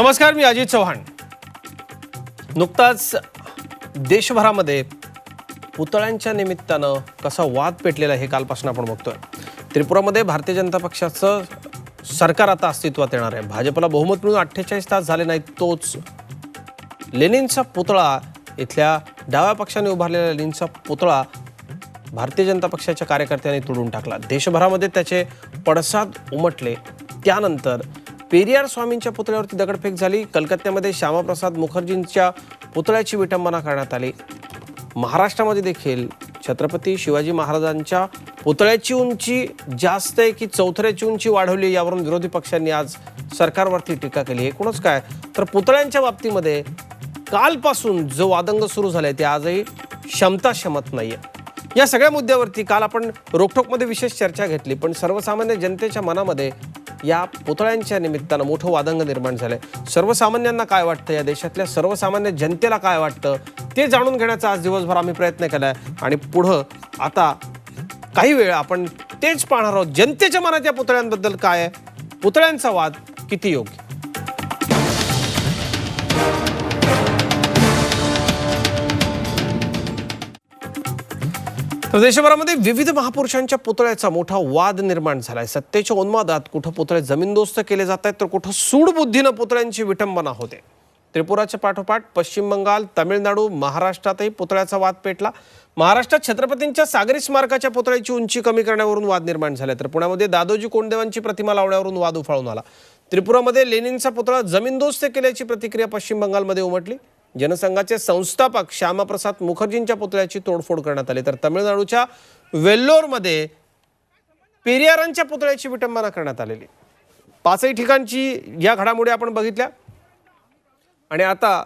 नमस्कार मी अजित चव्हाण. नुकताच देशभरामध्ये पुतळ्यांच्या निमित्तानं कसा वाद पेटलेला हे कालपासून आपण बघतोय. त्रिपुरामध्ये भारतीय जनता पक्षाचं सरकार आता अस्तित्वात येणार आहे. भाजपला बहुमत मिळून अठ्ठेचाळीस तास झाले नाहीत तोच लेनिनचा पुतळा इथल्या डाव्या पक्षाने उभारलेला लेनिनचा पुतळा भारतीय जनता पक्षाच्या कार्यकर्त्यांनी तोडून टाकला. देशभरामध्ये त्याचे पडसाद उमटले. त्यानंतर पेरियार स्वामींच्या पुतळ्यावरती दगडफेक झाली. कलकत्त्यामध्ये श्यामाप्रसाद मुखर्जींच्या पुतळ्याची विटंबना करण्यात आली. महाराष्ट्रामध्ये देखील छत्रपती शिवाजी महाराजांच्या पुतळ्याची उंची जास्त आहे की चौथऱ्याची उंची वाढवली यावरून विरोधी पक्षांनी आज सरकारवरती टीका केली. एकूणच काय? तर पुतळ्यांच्या बाबतीमध्ये कालपासून जो वादंग सुरू झालाय ते आजही क्षमता क्षमत आहे या सगळ्या मुद्द्यावरती काल आपण रोखोकमध्ये विशेष चर्चा घेतली पण सर्वसामान्य जनतेच्या मनामध्ये या पुतळ्यांच्या निमित्तानं मोठं वादंग निर्माण झालंय. सर्वसामान्यांना काय वाटतं? या देशातल्या सर्वसामान्य जनतेला काय वाटतं? ते जाणून घेण्याचा आज दिवसभर आम्ही प्रयत्न केलाय. आणि पुढं आता काही वेळ आपण तेच पाहणार आहोत. जनतेच्या मनात या पुतळ्यांबद्दल काय आहे? पुतळ्यांचा वाद किती योग्य? देशभरामध्ये विविध महापुरुषांच्या पुतळ्याचा मोठा वाद निर्माण झालाय. सत्तेच्या उन्मादात कुठं पुतळे जमीनदोस्त केले जात आहेत तर कुठं सूडबुद्धीनं पुतळ्यांची विटंबना होते. त्रिपुराच्या पाठोपाठ पश्चिम बंगाल तामिळनाडू महाराष्ट्रातही पुतळ्याचा वाद पेटला. महाराष्ट्रात छत्रपतींच्या सागरी स्मारकाच्या पुतळ्याची उंची कमी करण्यावरून वाद निर्माण झाले. तर पुण्यामध्ये दादोजी कोंडदेवांची प्रतिमा लावण्यावरून वाद उफाळून आला. त्रिपुरामध्ये लेनिनचा पुतळा जमीनदोस्त केल्याची प्रतिक्रिया पश्चिम बंगालमध्ये उमटली. जनसंघाचे संस्थापक श्यामाप्रसाद मुखर्जींच्या पुतळ्याची तोडफोड करण्यात आली. तर तमिळनाडूच्या वेल्लोरमध्ये पेरियारांच्या पुतळ्याची विटंबना करण्यात आलेली. पाचही ठिकाणची या घडामोडी आपण बघितल्या. आणि आता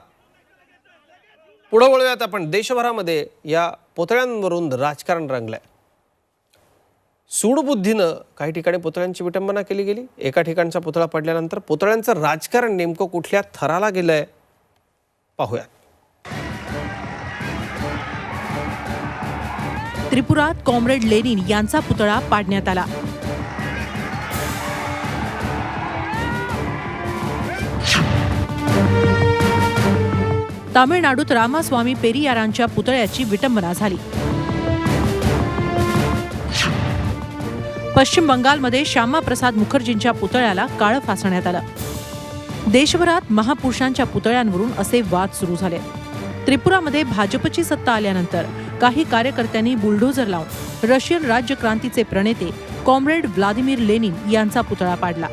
पुढं वळूयात आपण. देशभरामध्ये या पुतळ्यांवरून राजकारण रंगलंय. सूडबुद्धीनं काही ठिकाणी पुतळ्यांची विटंबना केली गेली. एका ठिकाणचा पुतळा पडल्यानंतर पुतळ्यांचं राजकारण नेमकं कुठल्या थराला गेलंय? पाहूयात त्रिपुरात कॉम्रेड लेनिन यांचा पुतळा पाडण्यात आला. तामिळनाडूत रामास्वामी पेरियारांच्या पुतळ्याची विटंबना झाली. पश्चिम बंगालमध्ये श्यामाप्रसाद मुखर्जींच्या पुतळ्याला काळं फासण्यात आलं. देशभरात महापुरुषांच्या पुतळ्यांवरून असे वाद सुरू झाले. त्रिपुरामध्ये भाजपची सत्ता आल्यानंतर काही कार्यकर्त्यांनी बुलडोझर लावून रशियन राज्यक्रांतीचे प्रणेते कॉम्रेड व्लादिमीर लेनिन यांचा पुतळा पाडला.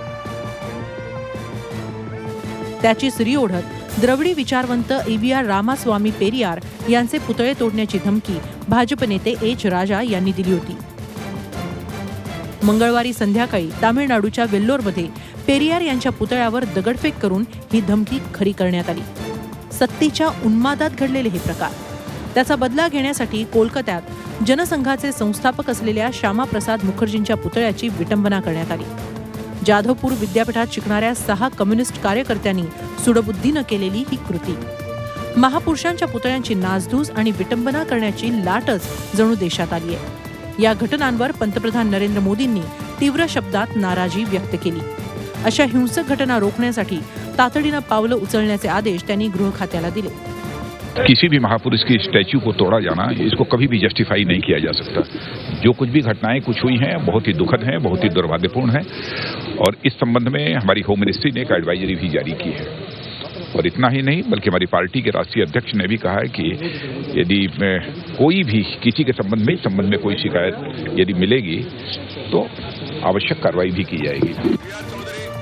त्याची सुरी ओढत द्रविडी विचारवंत ईव्हीआर रामास्वामी पेरियार यांचे पुतळे तोडण्याची धमकी भाजप नेते एच राजा यांनी दिली होती. मंगळवारी संध्याकाळी तामिळनाडूच्या वेल्लोरमध्ये पेरियार यांच्या पुतळ्यावर दगडफेक करून ही धमकी खरी करण्यात आली. सत्तेच्या उन्मादात घडलेले हे प्रकार. त्याचा बदला घेण्यासाठी कोलकात्यात जनसंघाचे संस्थापक असलेल्या श्यामाप्रसाद मुखर्जींच्या पुतळ्याची विटंबना करण्यात आली. जाधवपूर विद्यापीठात शिकणाऱ्या सहा कम्युनिस्ट कार्यकर्त्यांनी सुडबुद्धीनं केलेली ही कृती. महापुरुषांच्या पुतळ्यांची नासधूस आणि विटंबना करण्याची लाटच जणू देशात आली आहे. या घटनांवर पंतप्रधान नरेंद्र मोदींनी तीव्र शब्दात नाराजी व्यक्त केली. अशा हिंसक घटना रोखण्यासाठी तातडीनं पावलं उचलण्याचे आदेश त्यांनी गृह खात्याला दिले. किसी भी महापुरुष की स्टैच्यू को तोड़ा जाना, इसको कभी भी जस्टिफाई नहीं किया जा सकता। जो कुछ भी घटनाएँ कुछ हुई हैं, बहुत ही दुखद हैं, बहुत ही दुर्भाग्यपूर्ण हैं, और इस संबंध में हमारी होम मिनिस्ट्री ने एक एडवाइजरी भी जारी की है। और इतना ही नहीं बल्कि हमारी पार्टी के राष्ट्रीय अध्यक्ष ने भी कहा है कि यदि कोई भी किसी के संबंध में संबंध में कोई शिकायत यदि मिलेगी तो आवश्यक कार्रवाई भी की जाएगी।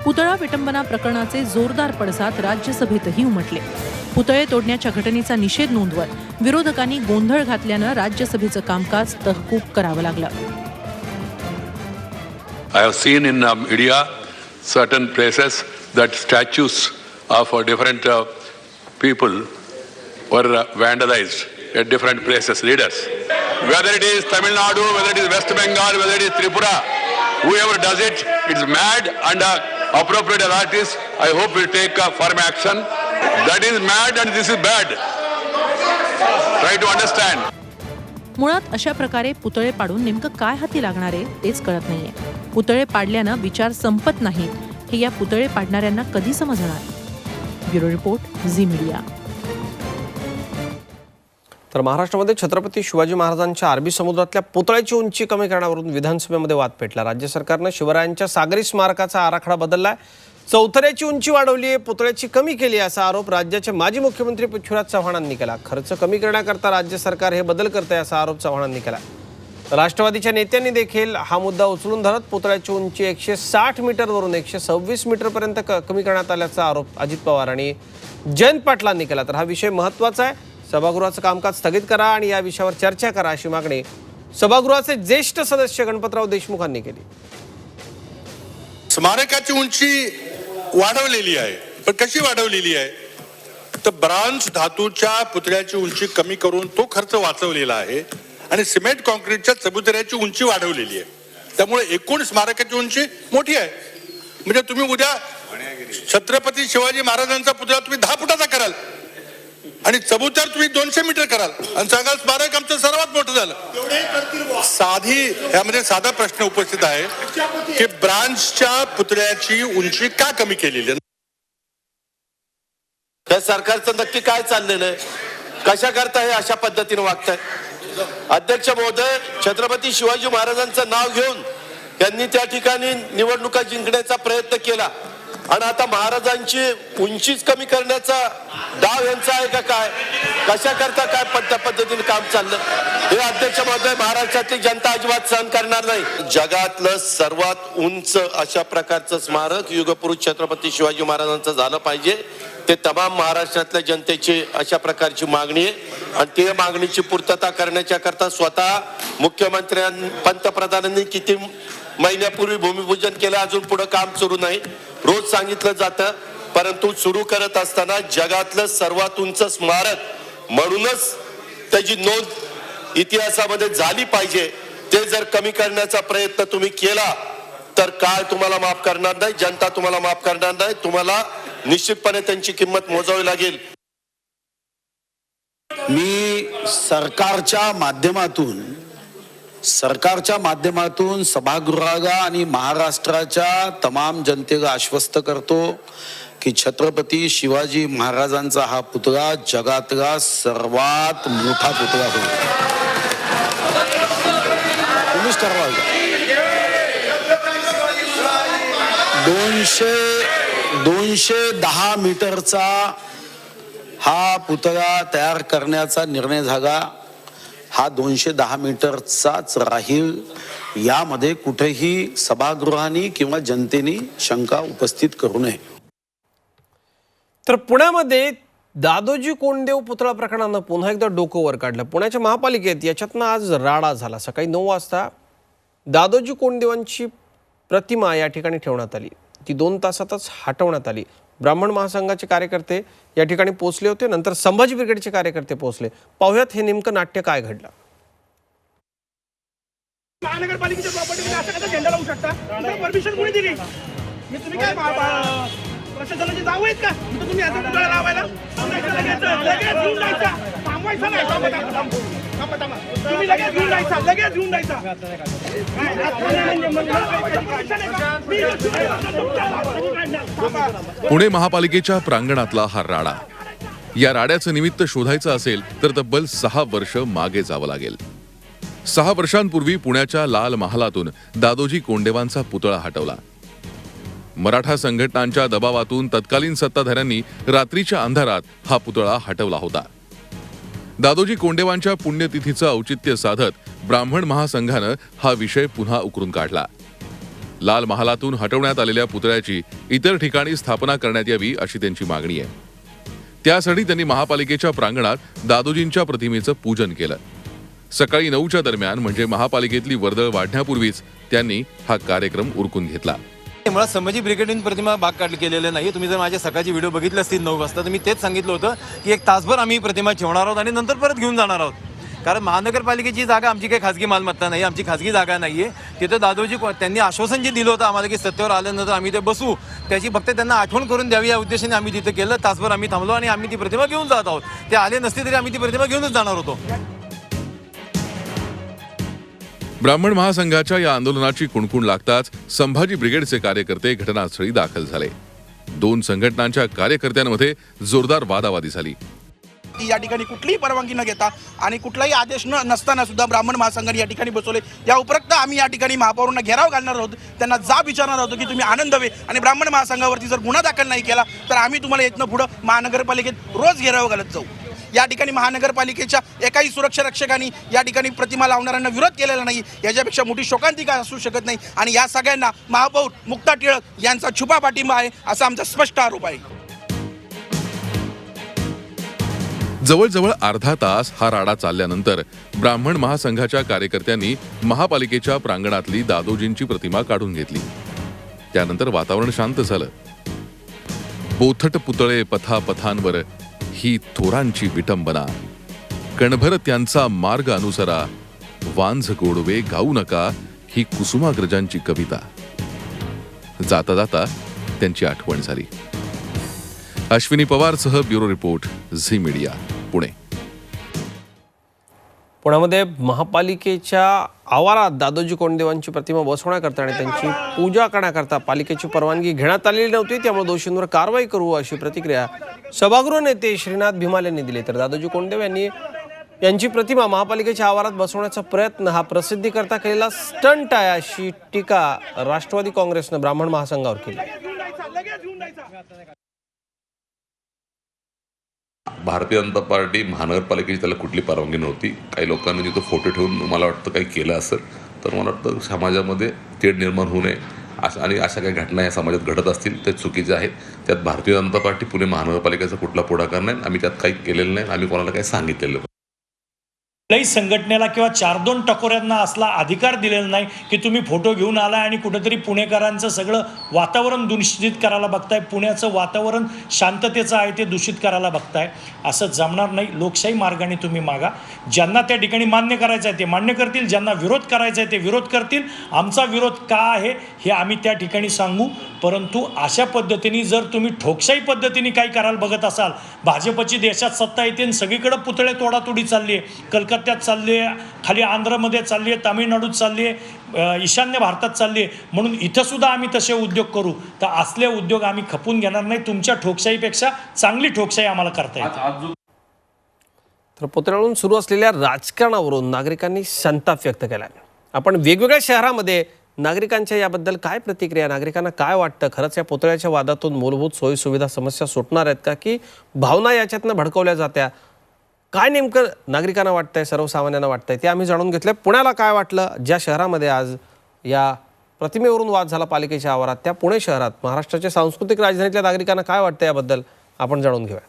पुतळा विटंबना प्रकरणाचे जोरदार पडसाद राज्यसभेतही उमटले. पुतळे तोडण्याच्या घटनेचा निषेध नोंदवत विरोधकांनी गोंधळ घातल्यानं राज्यसभेचं कामकाज तहकूब करावं लागलं. I have seen in uh, media certain places that statues of different uh, people were uh, vandalized at different places, leaders. Whether it is Tamil Nadu, whether it is West Bengal, whether it is Tripura, whoever does it, it's mad and uh, appropriate authorities, I hope will take uh, firm action. That is mad and this is bad. Try to understand. मुळात अशा प्रकारे पुतळे पाडून नेमकं काय हाती लागणार आहे तेच कळत नाहीये पुतळे पाडल्यानं विचार संपत नाहीत हे या पुतळे पाडणाऱ्यांना कधी समजणार ब्युरो रिपोर्ट झी मीडिया. तर महाराष्ट्रामध्ये छत्रपती शिवाजी महाराजांच्या अरबी समुद्रातल्या पुतळ्याची उंची कमी करण्यावरून विधानसभेमध्ये वाद पेटला. राज्य सरकारनं शिवरायांच्या सागरी स्मारकाचा आराखडा बदललाय. चौथऱ्याची उंची वाढवली आहे पुतळ्याची कमी केली असा आरोप राज्याचे माजी मुख्यमंत्री पृथ्वीराज चव्हाणांनी केला. खर्च कमी करण्याकरता राज्य सरकार हे बदल करते असा आरोप चव्हाणांनी केला. राष्ट्रवादीच्या नेत्यांनी देखील हा मुद्दा उचलून धरत पुतळ्याची उंची एकशे साठ मीटरवरून एकशे सव्वीस मीटरपर्यंत क कमी करण्यात आल्याचा आरोप अजित पवार आणि जयंत पाटलांनी केला. तर हा विषय महत्त्वाचा आहे. सभागृहाचं कामकाज स्थगित करा आणि या विषयावर चर्चा करा अशी मागणी सभागृहाचे ज्येष्ठ सदस्य गणपतराव देशमुखांनी केली. स्मारकाची उंची वाढवलेली आहे. पण कशी वाढवलेली आहे? तर ब्रांज धातूच्या पुतळ्याची उंची कमी करून तो खर्च वाचवलेला आहे. आणि सिमेंट कॉन्क्रीटच्या चबुतऱ्याची उंची वाढवलेली आहे. त्यामुळे एकूण स्मारकाची उंची मोठी आहे. म्हणजे तुम्ही उद्या छत्रपती शिवाजी महाराजांचा पुतळा तुम्ही दहा फुटाचा कराल. आणि चबुतर तुम्ही दोनशे मीटर कराल. आणि सांगाल स्मारक आमचं सर्वात मोठं झालं. साधी यामध्ये साधा प्रश्न उपस्थित आहे की ब्रांचच्या पुतळ्याची उंची का कमी केलेली आहे? या सरकारचं नक्की काय चाललेलं आहे? कशा करता हे अशा पद्धतीने वागताय? अध्यक्ष महोदय छत्रपती शिवाजी महाराजांचं नाव घेऊन त्यांनी त्या ठिकाणी निवडणुका जिंकण्याचा प्रयत्न केला. आणि आता महाराजांची उंचीच कमी करण्याचा डाव यांचा आहे का काय? कशा करता काय पद्ध पद्धतीने काम चाललं? हे अध्यक्ष महोदय महाराष्ट्रातली जनता अजिबात सहन करणार नाही. जगातलं सर्वात उंच अशा प्रकारचं स्मारक युगपुरुष छत्रपती शिवाजी महाराजांचं झालं पाहिजे. ते तमाम महाराष्ट्रातल्या जनतेची अशा प्रकारची मागणी आहे. आणि त्या मागणीची पूर्तता करण्याच्या करता स्वतः मुख्यमंत्र्यां पंतप्रधानांनी किती महिन्यापूर्वी भूमिपूजन केलं अजून पुढे काम सुरू नाही. रोज सांगितलं जातं परंतु सुरू करत असताना जगातलं सर्वात उंच स्मारक म्हणूनच त्याची नोंद इतिहासामध्ये झाली पाहिजे. ते जर कमी करण्याचा प्रयत्न तुम्ही केला तर काय तुम्हाला माफ करणार नाही जनता तुम्हाला माफ करणार नाही. तुम्हाला निश्चितपणे त्यांची किंमत मोजावी लागेल. मी सरकारच्या माध्यमातून सरकारच्या माध्यमातून सभागृहाला आणि महाराष्ट्राच्या तमाम जनतेला आश्वस्त करतो की छत्रपती शिवाजी महाराजांचा हा पुतळा जगातला सर्वात मोठा पुतळा होईल. दोनशे दोनशे दहा मीटरचा हा पुतळा तयार करण्याचा निर्णय झाला. हा दोनशे दहा मीटरचाच राहील. यामध्ये कुठेही सभागृहानी किंवा जनतेने शंका उपस्थित करू नये. तर पुण्यामध्ये दादोजी कोंडदेव पुतळा प्रकरणानं पुन्हा एकदा डोकं वर काढलं. पुण्याच्या महापालिकेत याच्यातनं आज राडा झाला. सकाळी नऊ वाजता दादोजी कोंडदेवांची प्रतिमा या ठिकाणी ठेवण्यात आली. ती दोन तासातच हटवण्यात आली. ब्राह्मण महासंघाचे कार्यकर्ते या ठिकाणी पोहोचले होते नंतर संभाजी ब्रिगेडचे कार्यकर्ते पोहोचले. पाहुयात हे नेमकं नाट्य काय घडलं. महानगरपालिकेच्या प्रॉपर्टीमध्ये असं कसं झेंडा लावू शकता? परमिशन कोणी दिली? मी तुम्ही काय प्रशासनाचे जाऊ आहेत का? इथं तुम्ही याचा पुतळा लावायला? थांबवायचा नाही. थांबा थांबा. थांबा थांबा थांबा तुम्ही लगेच घेऊन जायचा लगेच घेऊन जायचा. काय, म्हणजे. पुणे महापालिकेच्या प्रांगणातला हा राडा. या राड्याचं निमित्त शोधायचं असेल तर तब्बल सहा वर्ष मागे जावं लागेल. सहा वर्षांपूर्वी पुण्याच्या लाल महालातून दादोजी कोंडेवांचा पुतळा हटवला. मराठा संघटनांच्या दबावातून तत्कालीन सत्ताधाऱ्यांनी रात्रीच्या अंधारात हा पुतळा हटवला होता. दादोजी कोंडेवांच्या पुण्यतिथीचं औचित्य साधत ब्राह्मण महासंघानं हा विषय पुन्हा उकरून काढला. लाल महालातून हटवण्यात आलेल्या पुतळ्याची इतर ठिकाणी स्थापना करण्यात यावी अशी त्यांची मागणी आहे. त्यासाठी त्यांनी महापालिकेच्या प्रांगणात दादोजींच्या प्रतिमेचं पूजन केलं. सकाळी नऊच्या दरम्यान म्हणजे महापालिकेतली वर्दळ वाढण्यापूर्वीच त्यांनी हा कार्यक्रम उरकून घेतला. मुळात संभाजी ब्रिगेडीन प्रतिमा भाग काढले केलेले नाही तुम्ही जर माझ्या सकाळची व्हिडिओ बघितले असतील नऊ वाजता तर मी तेच सांगितलं होतं की एक तासभर आम्ही प्रतिमा ठेवणार आहोत आणि नंतर परत घेऊन जाणार आहोत. कारण महानगरपालिकेची जागा आमची काही खाजगी मालमत्ता नाही आमची खाजगी जागा नाही आहे तिथं दादोजी त्यांनी आश्वासन जे दिलं होतं आम्हाला की सत्तेवर आल्यानंतर आम्ही ते बसू. त्याची फक्त त्यांना आठवण करून द्यावी या उद्देशाने आम्ही तिथं केलं. तासभर आम्ही थांबलो आणि आम्ही ती प्रतिमा घेऊन जात आहोत. ते आले नसते तरी आम्ही ती प्रतिमा घेऊनच जाणार होतो. ब्राह्मण महासंघाच्या या आंदोलनाची कुणकुण लागताच संभाजी ब्रिगेडचे कार्यकर्ते घटनास्थळी दाखल झाले. दोन संघटनांच्या कार्यकर्त्यांमध्ये जोरदार वादावादी झाली. ती या ठिकाणी कुठलीही परवानगी न घेता आणि कुठलाही आदेश न नसताना सुद्धा ब्राह्मण महासंघाने या ठिकाणी बसवले. या उपरक्त आम्ही या ठिकाणी महापौरांना घेराव घालणार आहोत. त्यांना जाब विचारणार आहोत की तुम्ही आनंद हवे आणि ब्राह्मण महासंघावरती जर गुन्हा दाखल नाही केला तर आम्ही तुम्हाला इथनं पुढं महानगरपालिकेत रोज घेराव घालत जाऊ. या ठिकाणी महानगरपालिकेच्या एकाही सुरक्षा रक्षकांनी या ठिकाणी प्रतिमा लावणाऱ्यांना विरोध केलेला नाही. याच्यापेक्षा मोठी शोकांतिका असू शकत नाही. आणि या सगळ्यांना महापौर मुक्ता टिळक यांचा छुपा पाठिंबा आहे असा आमचा स्पष्ट आरोप आहे. जवळजवळ अर्धा तास हा राडा चालल्यानंतर ब्राह्मण महासंघाच्या कार्यकर्त्यांनी महापालिकेच्या प्रांगणातली दादोजींची प्रतिमा काढून घेतली. त्यानंतर वातावरण शांत झालं. बोथट पुतळे पथापथांवर ही थोरांची विटंबना. कणभर त्यांचा मार्ग अनुसरा वांझ गोडवे गाऊ नका ही कुसुमाग्रजांची कविता. जाता जाता त्यांची आठवण झाली. Ashwini पवारसह bureau report Zee media Pune. पुण्यामध्ये महापालिकेच्या आवारात दादोजी कोंडदेवांची प्रतिमा बसवण्याकरता आणि त्यांची पूजा करण्याकरता पालिकेची परवानगी घेण्यात आलेली नव्हती त्यामुळे दोषींवर कारवाई करू अशी प्रतिक्रिया सभागृह नेते श्रीनाथ भिमाल यांनी दिली. तर दादोजी कोंडदेव यांनी यांची प्रतिमा महापालिकेच्या आवारात बसवण्याचा प्रयत्न हा प्रसिद्धीकरता केलेला स्टंट आहे अशी टीका राष्ट्रवादी काँग्रेसनं ब्राह्मण महासंघावर केली. भारतीय जनता पार्टी महानगरपालिकेची त्याला कुठली परवानगी नव्हती. काही लोकांनी तिथं फोटो ठेवून मला वाटतं काही केलं असेल तर मला वाटतं समाजामध्ये तेढ निर्माण होऊ नये. अशा आणि अशा काही घटना या समाजात घडत असतील त्या चुकीच्या आहेत. त्यात भारतीय जनता पार्टी पुणे महानगरपालिकेचा कुठला पुढाकार नाही आम्ही त्यात काही केलेलं नाही आम्ही कोणाला काही सांगितलेलं कुठल्याही संघटनेला किंवा चार दोन टकोऱ्यांना असला अधिकार दिलेला नाही की तुम्ही फोटो घेऊन आलाय आणि कुठेतरी पुणेकरांचं सगळं वातावरण दूषित करायला बघताय पुण्याचं वातावरण शांततेचं आहे ते दूषित करायला बघताय असं जमणार नाही. लोकशाही मार्गाने तुम्ही मागा. ज्यांना त्या ठिकाणी मान्य करायचं आहे ते मान्य करतील ज्यांना विरोध करायचा आहे ते विरोध करतील. आमचा विरोध का आहे हे आम्ही त्या ठिकाणी सांगू. परंतु अशा पद्धतीने जर तुम्ही ठोकशाही पद्धतीने काही करायला बघत असाल भाजपची देशात सत्ता येते आणि सगळीकडे पुतळे तोडातोडी चालली आहे. कलकत्त्यात चालली आहे खाली आंध्रमध्ये चालली आहे तामिळनाडूत चालली आहे ईशान्य भारतात चालली आहे. म्हणून इथं सुद्धा आम्ही तसे उद्योग करू. तर असले उद्योग आम्ही खपून घेणार नाही. तुमच्या ठोकशाहीपेक्षा चांगली ठोकशाही आम्हाला करता येते तर पुतळ्यावरून सुरू असलेल्या राजकारणावरून नागरिकांनी संताप व्यक्त केला आपण वेगवेगळ्या शहरामध्ये नागरिकांच्या याबद्दल काय प्रतिक्रिया? नागरिकांना काय वाटतं? खरंच या पुतळ्याच्या वादातून मूलभूत सोयीसुविधा समस्या सुटणार आहेत का? की भावना याच्यातनं भडकवल्या जात्या? काय नेमकं नागरिकांना वाटतंय सर्वसामान्यांना वाटतंय? ते आम्ही जाणून घेतलंय. पुण्याला काय वाटलं? ज्या शहरामध्ये आज या प्रतिमेवरून वाद झाला पालिकेच्या आवारात त्या पुणे शहरात महाराष्ट्राच्या सांस्कृतिक राजधानीतल्या नागरिकांना काय वाटतं याबद्दल आपण जाणून घेऊया.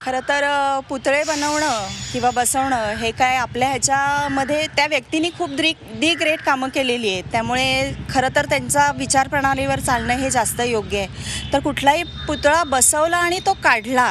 खरं तर पुतळे बनवणं किंवा बसवणं हे काय आपल्या ह्याच्यामध्ये त्या व्यक्तींनी खूप द्री दी ग्रेट कामं केलेली आहेत. त्यामुळे खरं तर त्यांचा विचार प्रणालीवर चालणं हे जास्त योग्य आहे. तर कुठलाही पुतळा बसवला आणि तो काढला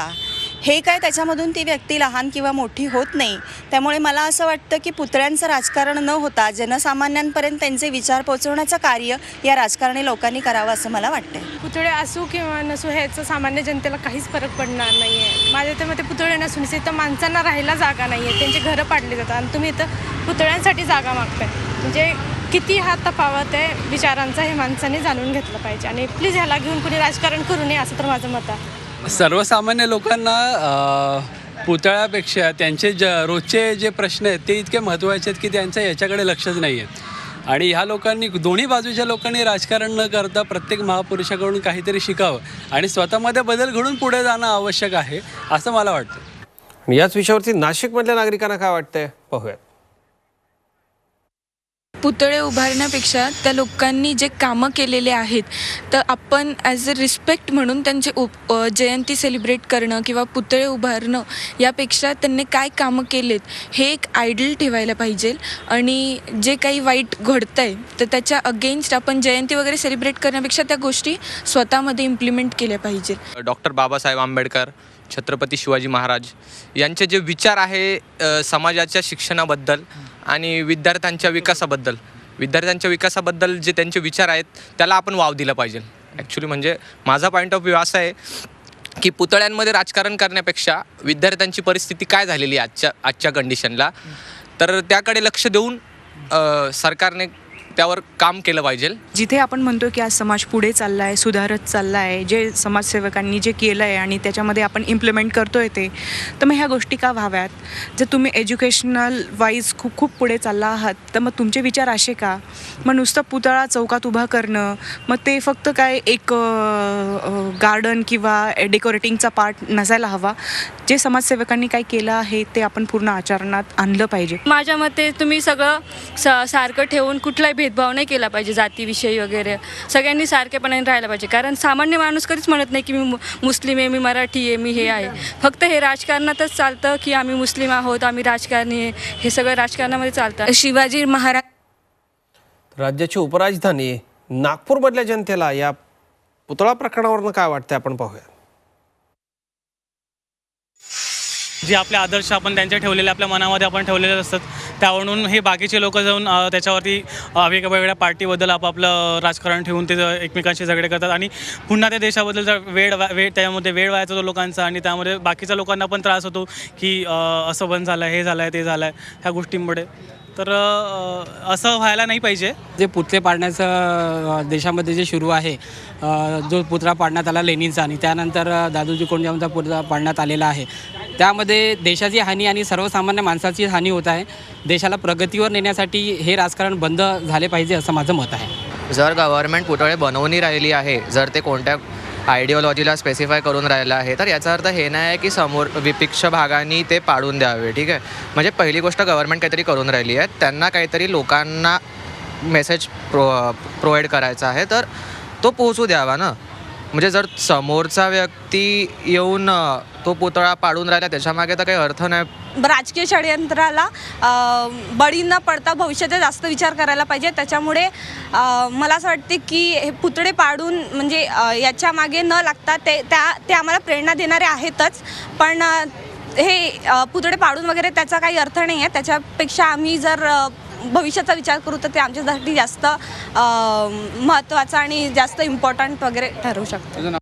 हे काय त्याच्यामधून ती व्यक्ती लहान किंवा मोठी होत नाही? त्यामुळे मला असं वाटतं की पुतळ्यांचं राजकारण न होता जनसामान्यांपर्यंत त्यांचे विचार पोहोचवण्याचं कार्य या राजकारणी लोकांनी करावं असं मला वाटतं पुतळे असू किंवा नसू ह्याचं सामान्य जनतेला काहीच फरक पडणार नाही आहे माझ्या तर मते पुतळे नसून इथं माणसांना राहायला जागा नाही आहे त्यांची घरं पाडली जातात आणि तुम्ही इथं पुतळ्यांसाठी जागा मागताय. म्हणजे किती हा तफावत आहे विचारांचा हे माणसाने जाणून घेतलं पाहिजे. आणि प्लीज ह्याला घेऊन कुणी राजकारण करू नये असं तर माझं मत आहे. सर्वसामान्य लोकांना पुतळ्यापेक्षा त्यांचे ज रोजचे जे प्रश्न आहेत ते इतके महत्त्वाचे आहेत की त्यांचं याच्याकडे लक्षच नाही आहे. आणि ह्या लोकांनी दोन्ही बाजूच्या लोकांनी राजकारण न करता प्रत्येक महापुरुषाकडून काहीतरी शिकावं आणि स्वतःमध्ये बदल घडून पुढे जाणं आवश्यक आहे असं मला वाटतं. याच विषयावरती नाशिकमधल्या नागरिकांना काय वाटतंय? पाहूयात. पुतळे उभारण्यापेक्षा त्या लोकांनी जे कामं केलेले आहेत तर आपण ॲज अ रिस्पेक्ट म्हणून त्यांचे उप जयंती सेलिब्रेट करणं किंवा पुतळे उभारणं यापेक्षा त्यांनी काय कामं केलेत हे एक आयडल ठेवायला पाहिजे. आणि जे काही वाईट घडतं आहे तर त्याच्या अगेन्स्ट आपण जयंती वगैरे सेलिब्रेट करण्यापेक्षा त्या गोष्टी स्वतःमध्ये इम्प्लिमेंट केल्या पाहिजे डॉक्टर बाबासाहेब आंबेडकर छत्रपती शिवाजी महाराज. यांचे जे विचार आहे समाजाच्या शिक्षणाबद्दल आणि विद्यार्थ्यांच्या विकासाबद्दल. विद्यार्थ्यांच्या विकासाबद्दल जे त्यांचे विचार आहेत त्याला आपण वाव दिला पाहिजे. ॲक्च्युली म्हणजे माझा पॉईंट ऑफ व्ह्यू असा आहे की पुतळ्यांमध्ये राजकारण करण्यापेक्षा विद्यार्थ्यांची परिस्थिती काय झालेली आहे आजच्या आजच्या कंडिशनला तर त्याकडे लक्ष देऊन सरकारने त्यावर काम केलं पाहिजे. जिथे आपण म्हणतो की आज समाज पुढे चालला आहे सुधारत चालला आहे जे समाजसेवकांनी जे केलं आहे आणि त्याच्यामध्ये आपण इम्प्लिमेंट करतोय ते तर मग ह्या गोष्टी का व्हाव्यात? जर तुम्ही एज्युकेशनल वाईज खूप खूप पुढे चालला आहात तर मग तुमचे विचार असे का? मग नुसतं पुतळा चौकात उभा करणं मग ते फक्त काय एक गार्डन किंवा डेकोरेटिंगचा पार्ट नसायला हवा. जे समाजसेवकांनी काय केलं आहे ते आपण पूर्ण आचरणात आणलं पाहिजे. माझ्या मते तुम्ही सगळं सा सारखं ठेवून कुठलाही भेदभाव नाही केला पाहिजे जातीविषयी वगैरे. सगळ्यांनी सारखेपणाने राहायला पाहिजे. कारण सामान्य माणूस कधीच म्हणत नाही की मी मुस्लिम आहे मी मराठी आहे मी हे आहे. फक्त हे राजकारणातच चालतं की आम्ही मुस्लिम आहोत आम्ही राजकारणी आहे. हे सगळं राजकारणामध्ये चालतं. शिवाजी महाराज राज्याची उपराजधानी नागपूरमधल्या जनतेला या पुतळा प्रकरणावरनं काय वाटतंय आपण पाहूया जे आपले आदर्श आपण त्यांचे ठेवलेले आपल्या मनामध्ये आपण ठेवलेले असतात त्यावरून हे बाकीचे लोक जाऊन त्याच्यावरती वेगवेगळ्या पार्टीबद्दल आपापलं राजकारण ठेवून ते एकमेकांशी झगडे करतात. आणि पुन्हा त्या देशाबद्दल वेळ वा- वेळ त्यामध्ये वेळ वाया जातो लोकांचा आणि त्यामध्ये बाकीच्या लोकांना पण त्रास होतो की असं बंद झालं हे झालं आहे ते झालं आहे ह्या गोष्टींमुळे. तर असं व्हायला नाही पाहिजे. जे पुतळे पाडण्याचं देशामध्ये जे सुरू आहे जो पुतळा पाडण्यात आला लेनिनचा आणि त्यानंतर दादूजी कोंडजामचा पुतळा पाडण्यात आलेला आहे त्यामध्ये देशाची हानी आणि सर्वसामान्य माणसाची हानी होत आहे. देशाला प्रगतीवर नेण्यासाठी हे राजकारण बंद झाले पाहिजे असं माझं मत आहे. जर गव्हर्नमेंट पुतळे बनवून राहिली आहे. जर ते कोणत्या आयडिओलॉजीला स्पेसिफाय करून राहिलं आहे तर याचा अर्थ हे नाही आहे की समोर विपक्ष भागांनी ते पाडून द्यावे ठीक आहे? म्हणजे पहिली गोष्ट गव्हर्नमेंट काहीतरी करून राहिली आहे. त्यांना काहीतरी लोकांना मेसेज प्रो प्रोव्हाइड करायचा आहे तर तो पोहोचू द्यावा ना? म्हणजे जर समोरचा व्यक्ती येऊन तो पुतळा पाडून राहिला त्याच्यामागे तर काही अर्थ नाही. राजकीय षडयंत्राला बळी न पडता भविष्याचा जास्त विचार करायला पाहिजे. त्याच्यामुळे मला असं वाटते की हे पुतळे पाडून म्हणजे याच्या मागे न लागता ते त्या ते आम्हाला प्रेरणा देणारे आहेतच. पण हे पुतळे पाडून वगैरे त्याचा काही अर्थ नाही आहे. त्याच्यापेक्षा आम्ही जर भविष्याचा विचार करू तर ते आमच्यासाठी जास्त महत्त्वाचं आणि जास्त इम्पॉर्टंट वगैरे ठरवू शकतं.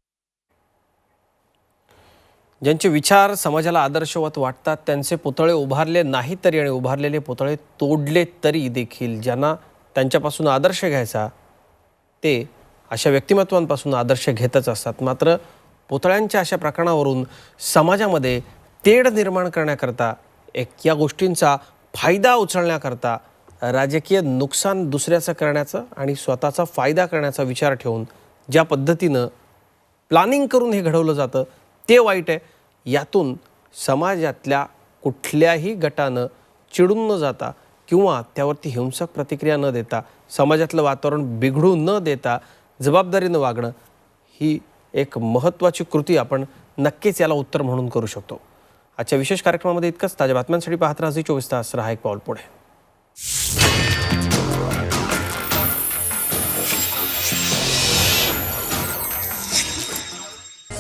ज्यांचे विचार समाजाला आदर्शवत वाटतात त्यांचे पुतळे उभारले नाही तरी आणि उभारलेले पुतळे तोडले तरी देखील ज्यांना त्यांच्यापासून आदर्श घ्यायचा ते अशा व्यक्तिमत्वांपासून आदर्श घेतच असतात. मात्र पुतळ्यांच्या अशा प्रकरणावरून समाजामध्ये तेढ निर्माण करण्याकरता एक या गोष्टींचा फायदा उचलण्याकरता राजकीय नुकसान दुसऱ्याचं करण्याचं आणि स्वतःचा फायदा करण्याचा विचार ठेवून ज्या पद्धतीनं प्लॅनिंग करून हे घडवलं जातं ते वाईट आहे यातून समाजातल्या कुठल्याही गटानं चिडून न जाता किंवा त्यावरती हिंसक प्रतिक्रिया न देता समाजातलं वातावरण बिघडू न देता जबाबदारीनं वागणं ही एक महत्त्वाची कृती आपण नक्कीच याला उत्तर म्हणून करू शकतो. आजच्या विशेष कार्यक्रमामध्ये इतकंच. ताज्या बातम्यांसाठी पाहत राहा चोवीस तास. रहा एक पाऊल पुढे.